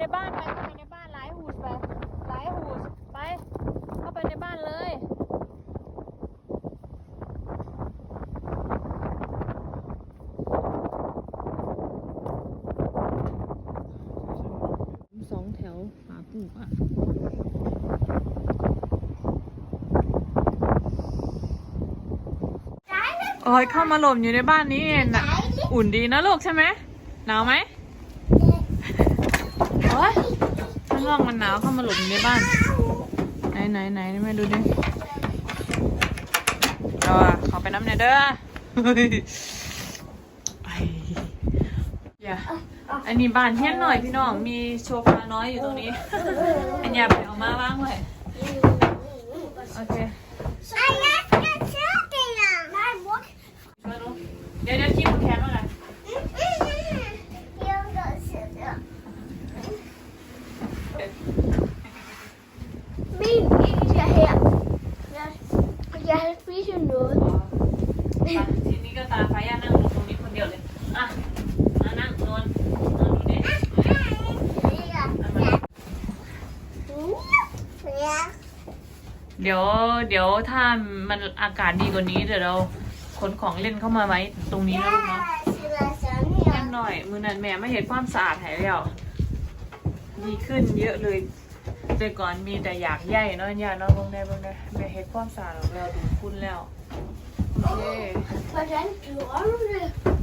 ในบ้านไปเข้าไปในบ้านหลายหูดไปหลายหูดไป เข้าไปในบ้านเลยสองแถวฝาปลูกอะโอ้ยเข้ามาหลบอยู่ในบ้านนี้เองน่ะอุ่นดีนะลูกใช่ไหมหนาวไหม อ้ยข้างนอกมันหนาวเข้ามาหลบอยู่ในบ้าน ไหนไหนไหนแม่ดูดิเอาอะขอไปน้ำเนยเด้อเฮ้ยไอ้อย่าอันนี้บ้านเฮี้ยนหน่อยพี่น้อง มีโชฟาน้อยอยู่ตรงนี้ อันอย่าไปเอามาว่างไว้โอเคมาดูเดี๋ยวเดี๋ยวคิดแขนมากันเดี๋ยว Min hierher. Jeg, jeg har spist noget. อะทีนี้ก็ตาฟ้าย่านั่งลงตรงนี้คนเดียวเลย อะอะนั่งนอนนอนดูดิ Ja. เดี๋ยว เดี๋ยวถ้ามันอากาศดีกว่านี้เดี๋ยวเราขนของเล่นเข้ามาไว้ตรงนี้นะลูกเนาะยังหน่อย มือนันแม่ไม่เห็นความสะอาดหายแล้ว ดีขึ้นเยอะเลย แต่ก่อนมีแต่อยากใหญ่เนาะย่าเนาะเบิ่งได้เบิ่งได้แม่เห็นความสะอาดของเราดูคุณแล้วโอเค Hvordan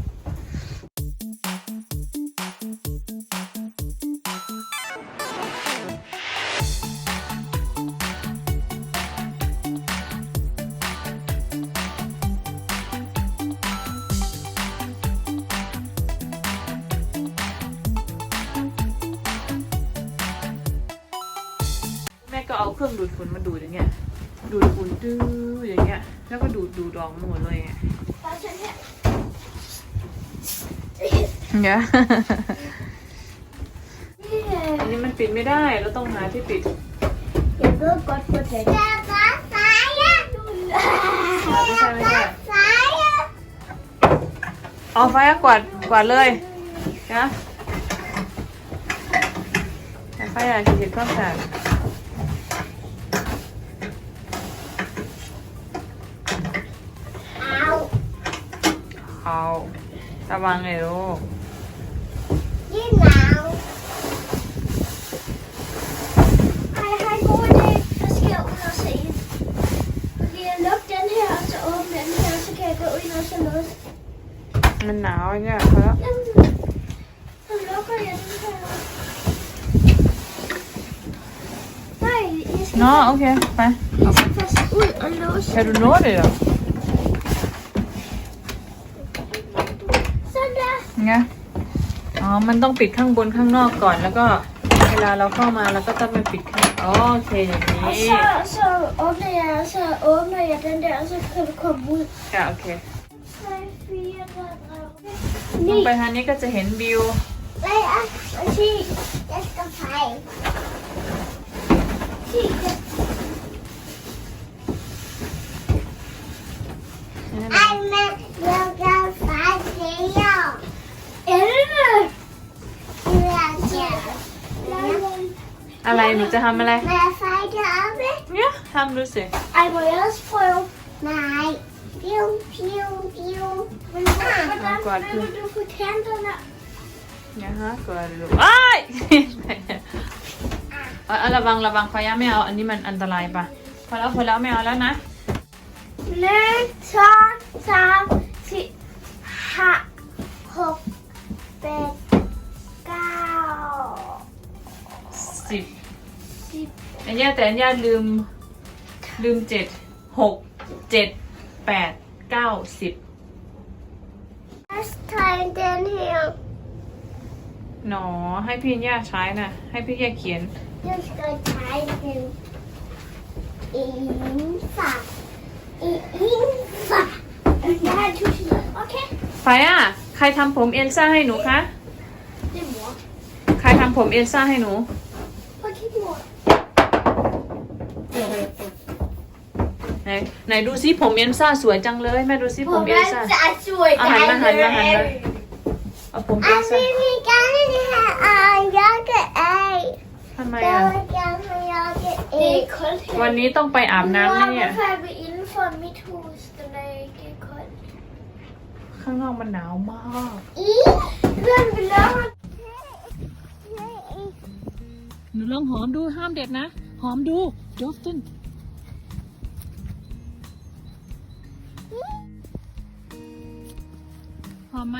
ก็เอาเครื่องดูดฝุ่นมาดูดอย่างเงี้ย ดูดฝุ่นดื้ออย่างเงี้ย แล้วก็ดูดดูดออกมาหมดเลยไง Sådan her. เนี่ย Yeah. อันนี้มันปิดไม่ได้ เราต้องหาที่ปิด Jeg ved godt, hvordan. ไม่ใช่ไม่ใช่เอาไฟกวาดกวาดเลยนะเอาไฟอะเห็นความสะอาดางเงี้ยพอแล้ว Jamen, så lukker jeg den her. Nej, jeg skal เนาะโอเคไป jeg skal først ud og låse. Kan du nå det da? ไงอ๋อ มันต้องปิดข้างบนข้างนอกก่อนแล้วก็เวลาเราเข้ามาเราก็ต้องไปปิดข้างอ๋อโอเคอย่างนี้ Og så, så åbner jeg, og så åbner jeg den der, og så kan du komme ud. อะโอเค 3, 4, ลง 5, ไปทางนี้ก็จะเห็นวิว Nej, og 10. Jeg skal fejle. 10. นั่น Ej, men อะไรหนูจะทำอะไร Må jeg fejle deroppe? เนี่ยทำดูสิ Ej, må jeg også prøve? Nej. Piu, piu, piu. Men hvordan godt. vil du få kanterne? เนี่ยฮะกลัวลูกอ้ายเอาเอาระวังระวังไฟย่าไม่เอาอันนี้มันอันตรายปะพอแล้วพอแล้วไม่เอาแล้วนะ Løg, tår, tam, ti, ha, huk, bæk, gav, สิบ sip. อันเนี้ยแต่อันเนี้ยลืม ลืมเจ็ดหกเจ็ดแปดเก้าสิบ Lad os tegne den her. หนอให้พี่ย่าใช้นะให้พี่ย่าเขียน Jeg skal tegne den. Indenfor. Indenfor. Jeg har tusind. Okay. ไฟอะ ใครทำผมเอลซ่าให้หนูคะ Det er mor. ใครทำผมเอลซ่าให้หนู Prøv at kigge, mor. ไหนไหนดูซิผมเอลซ่าสวยจังเลยแม่ดูซิผมเอลซ่า er sur i Ah, han var- han var- han var. เอาผมเอล Jeg ซ่า vil gerne have en jakke af. ทำไมอะ Det er koldt her. วันนี้ต้องไปอาบน้ำ Mor, นะเนี่ย hvorfor er vi indenfor mit hus, den er ikke koldt? ข้างนอกมันหนาวมาก I, hvem vil lave หนูลองหอมดูห้ามเด็ดนะ หอมดู จอฟตันหอมไหม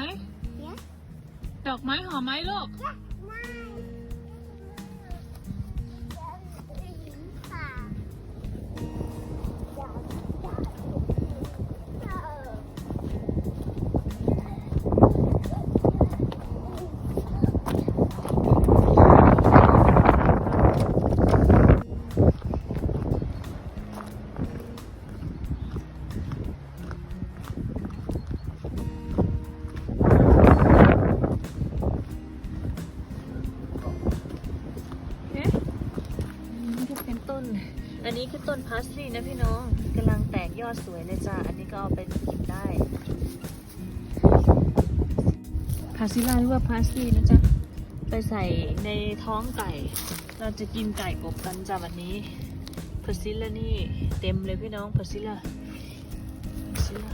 ดอกไม้หอมไหมลูกเี่น้องกำลังแตกยอดสวยเลยจ้าอันนี้ก็เอาไปกินได้พาซิล่าหรือว่าพาสลีย์นะจ๊ะ ไปใส่ในท้องไก่ เราจะกินไก่กบกันจ้าวันนี้พาซิล่านี่เต็มเลยพี่น้องพาซิล่าพาซิล่า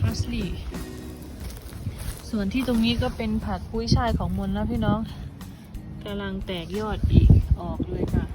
พาสลีย์ส่วนที่ตรงนี้ก็เป็นผักกุ้ยช่ายของมนนะพี่น้องกำลังแตกยอดอีกออกเลยค่ะ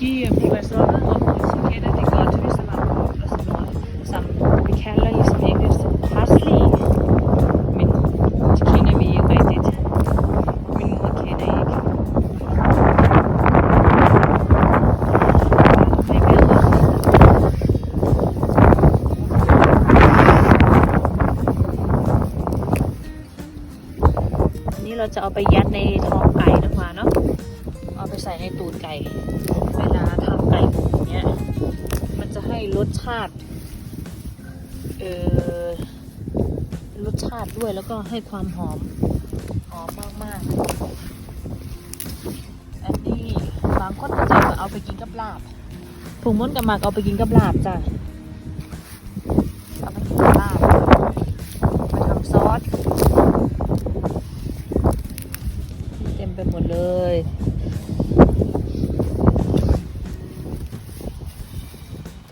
nogen, der måske bliver sådan op, så kender de godt, hvis det var og sådan noget, som vi kalder ligesom engelsk parsley. Men det kender vi ikke rigtigt. Min mor kender ikke. นนี้เราจะเอาไปยัดในท้อง ตูดไก่ เวลาทำไก่หมูเนี้ย มันจะให้รสชาติ เออรสชาติด้วยแล้วก็ให้ความหอม หอมมากๆ อันนี้บางคนก็จะเอาไปกินกับลาบผงม้นกับหมากเอาไปกินกับลาบจ้ะเอาไปกินกับลาบไปทำซอสเต็มไปหมดเลย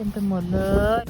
เต็มไปหมดเลย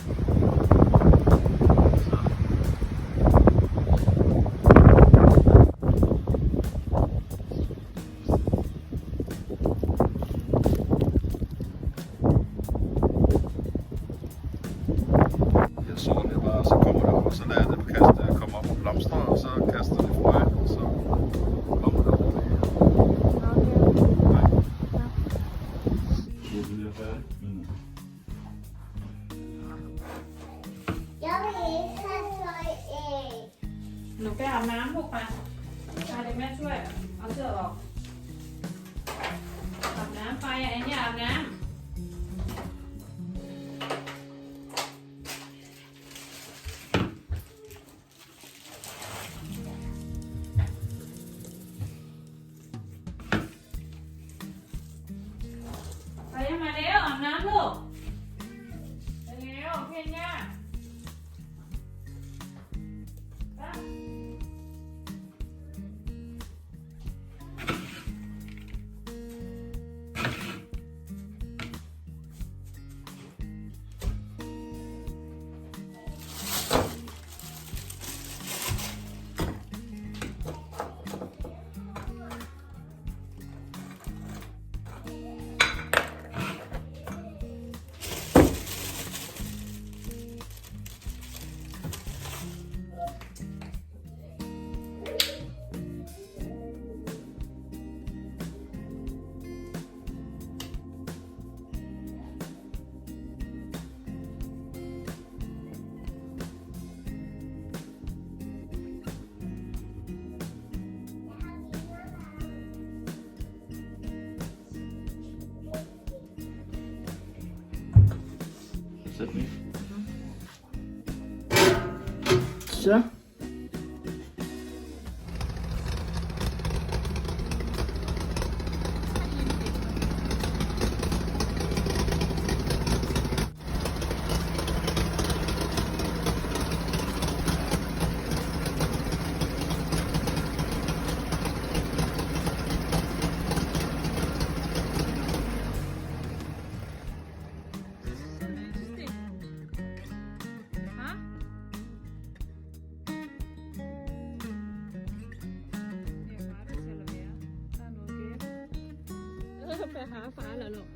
ไปหาฟ้าเหรอลูก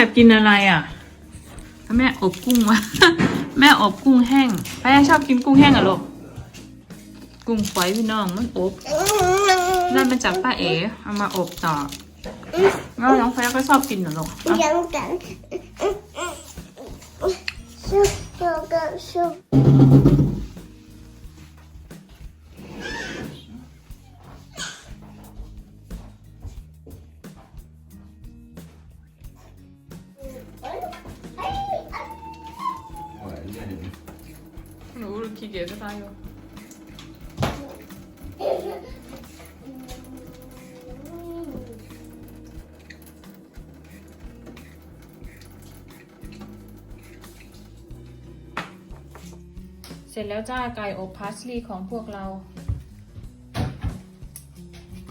แม่กินอะไรอะแม่อบกุ้งวะ แม่อบกุ้งแห้งแม่ชอบกินกุ้งแห้งอะลูกกุ้งฝอยพี่น้องมันอบนั่นมาจากป้าเอ๋เอามาอบต่อแล้วน้องแฟก็ชอบกินเหรอลูกเอา Jangan. Så, jag så. หนู ขี้เกียจจะตายอยู่เสร็จแล้วจ้าไก่อบพาสลีย์ของพวกเรา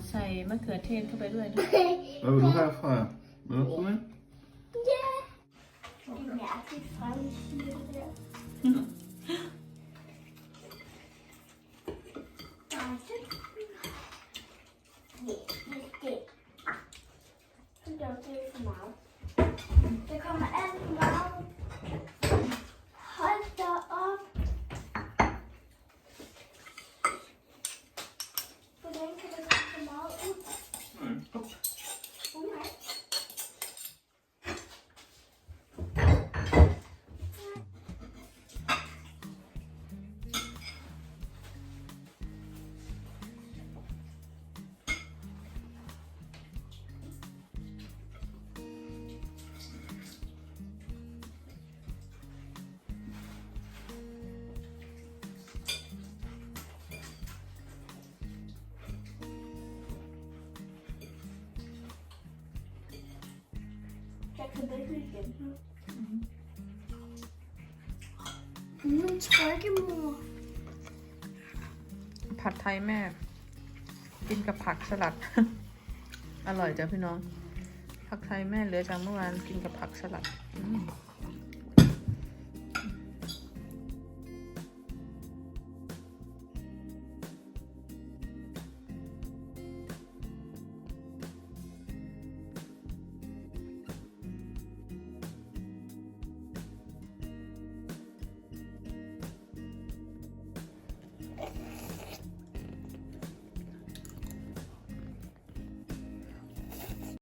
ใส่มะเขือเทศเข้าไปด้วยนะ Hvad vil du have fra? Vil du have sådan en? Ja. Det er mærkeligt fremsyn der. Jeg kan virkelig igen. Mm, trykkemor. ผัดไทยแม่ กินกับผักสลัด อร่อยจ้ะพี่น้อง ผักไทยแม่เหลือจากเมื่อวานกินกับผักสลัดอื